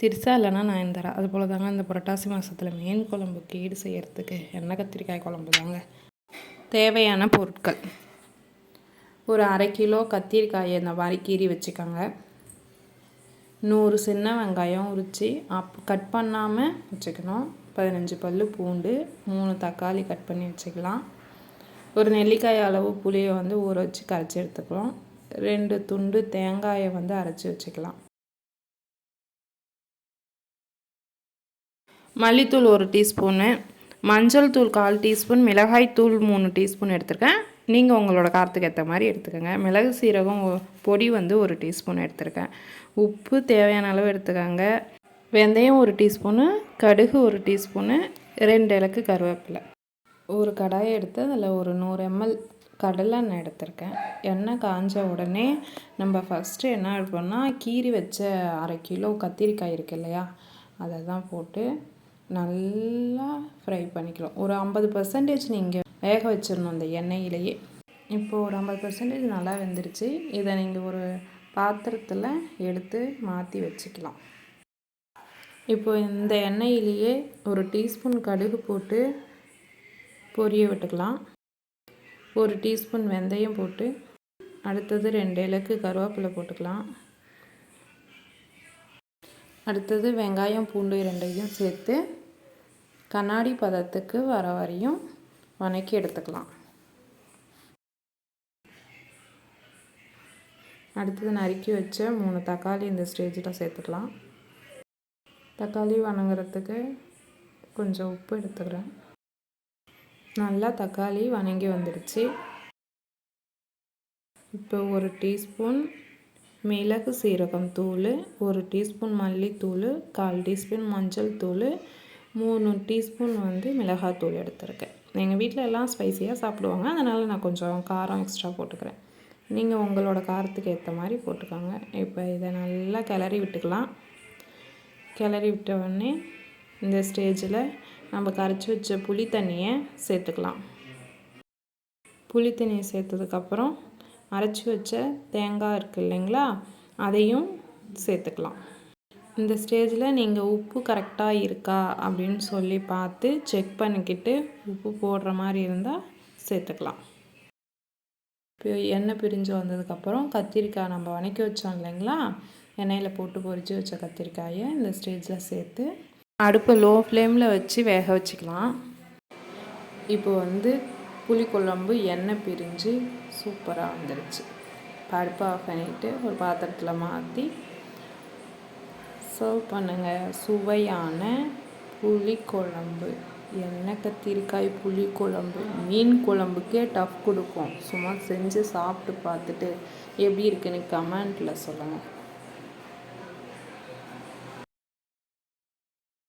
திருசா இல்லைன்னா நயன்தாரா அது போல் தாங்க இந்த புரட்டாசி மாதத்தில் மீன் குழம்புக்கு ஈடு செய்கிறதுக்கு எண்ணெய் கத்திரிக்காய் குழம்பு தாங்க. தேவையான பொருட்கள். ஒரு அரை கிலோ கத்திரிக்காயை இந்த மாதிரி கீறி வச்சுக்கோங்க. நூறு சின்ன வெங்காயம் உரித்து அப் கட் பண்ணாமல் வச்சுக்கணும். பதினஞ்சு பல் பூண்டு மூணு தக்காளி கட் பண்ணி வச்சுக்கலாம். ஒரு நெல்லிக்காய் அளவு புளியை வந்து ஊற வச்சு கரைச்சி எடுத்துக்கலாம். ரெண்டு துண்டு தேங்காயை வந்து அரைச்சி வச்சுக்கலாம். மல்லித்தூள் ஒரு டீஸ்பூனு மஞ்சள் தூள் கால் டீஸ்பூன் மிளகாய் தூள் மூணு டீஸ்பூன் எடுத்திருக்கேன். நீங்கள் உங்களோட காரத்துக்கு ஏற்ற மாதிரி எடுத்துக்கோங்க. மிளகு சீரகம் பொடி வந்து ஒரு டீஸ்பூன் எடுத்திருக்கேன். உப்பு தேவையான அளவு எடுத்துக்கோங்க. வெந்தயம் ஒரு டீஸ்பூனு கடுகு ஒரு டீஸ்பூனு ரெண்டு இலக்கு கருவேப்பிலை. ஒரு கடாயை எடுத்து அதில் ஒரு நூறு எம்எல் கடலெண்ணெய் எடுத்திருக்கேன். எண்ணெய் காஞ்ச உடனே நம்ம ஃபஸ்ட்டு என்ன எடுப்போம்னா கீரி வச்ச அரை கிலோ கத்திரிக்காய் இருக்கு இல்லையா அதை தான் போட்டு நல்லா ஃப்ரை பண்ணிக்கலாம். ஒரு ஐம்பது பர்சன்டேஜ் நீங்கள் வேக வச்சிடணும் அந்த எண்ணெயிலேயே. இப்போது ஒரு ஐம்பது பர்சன்டேஜ் நல்லா வெந்துருச்சு. இதை நீங்கள் ஒரு பாத்திரத்தில் எடுத்து மாற்றி வச்சுக்கலாம். இப்போ இந்த எண்ணெயிலேயே ஒரு டீஸ்பூன் கடுகு போட்டு பொரிய விட்டுக்கலாம். ஒரு டீஸ்பூன் வெந்தயம் போட்டு அடுத்தது ரெண்டு இலக்கு கருவேப்பிலை போட்டுக்கலாம். அடுத்தது வெங்காயம் பூண்டு ரெண்டையும் சேர்த்து கண்ணாடி பதத்துக்கு வர வரையும் வணக்கி எடுத்துக்கலாம். அடுத்தது நறுக்கி வச்ச மூணு தக்காளி இந்த ஸ்டேஜில் சேர்த்துக்கலாம். தக்காளி வணங்குறதுக்கு கொஞ்சம் உப்பு எடுத்துக்கிறேன். நல்லா தக்காளி வணங்கி வந்துடுச்சு. இப்போ ஒரு டீஸ்பூன் மிளகு சீரகம் தூள் ஒரு டீஸ்பூன் மல்லித்தூள் கால் டீஸ்பூன் மஞ்சள் தூள் மூணு டீஸ்பூன் வந்து மிளகாத்தூள் எடுத்திருக்கேன். எங்கள் வீட்டில் எல்லாம் ஸ்பைஸியாக சாப்பிடுவாங்க. அதனால் நான் கொஞ்சம் காரம் எக்ஸ்ட்ரா போட்டுக்கிறேன். நீங்கள் உங்களோட காரத்துக்கு ஏற்ற மாதிரி போட்டுக்கோங்க. இப்போ இதை நல்லா கிளறி விட்டுக்கலாம். கிளறி விட்ட உடனே இந்த ஸ்டேஜில் நம்ம கரைச்சி வச்ச புளி தண்ணியை சேர்த்துக்கலாம். புளி தண்ணியை சேர்த்ததுக்கப்புறம் அரைச்சி வச்ச தேங்காய் இருக்குது இல்லைங்களா? அதையும் சேர்த்துக்கலாம். இந்த ஸ்டேஜில் நீங்கள் உப்பு கரெக்டாக இருக்கா அப்படின்னு சொல்லி பார்த்து செக் பண்ணிக்கிட்டு உப்பு போடுற மாதிரி இருந்தால் சேர்த்துக்கலாம். இப்போ எண்ணெய் பிரிஞ்சு வந்ததுக்கப்புறம் கத்திரிக்காய் நம்ம வணக்கி வச்சோம் இல்லைங்களா? எண்ணெயில் போட்டு பொரித்து வச்ச கத்திரிக்காயை இந்த ஸ்டேஜில் சேர்த்து அடுப்பை லோ ஃப்ளேமில் வச்சு வேக வச்சுக்கலாம். இப்போ வந்து புளிக்குழம்பு எண்ணெய் பிரிஞ்சு சூப்பராக வந்துடுச்சு அடுப்பை ஆஃப் பண்ணிவிட்டு ஒரு பாத்திரத்தில் மாற்றி சர்வ் பண்ணுங்கள் சுவையான புளிக்குழம்பு. எண்ணெய் கத்திரிக்காய் புளிக்குழம்பு? மீன் குழம்புக்கே டஃப் கொடுக்கும். சும்மா செஞ்சு சாப்பிட்டு பார்த்துட்டு எப்படி இருக்குன்னு கமெண்ட்டில் சொல்லுங்கள்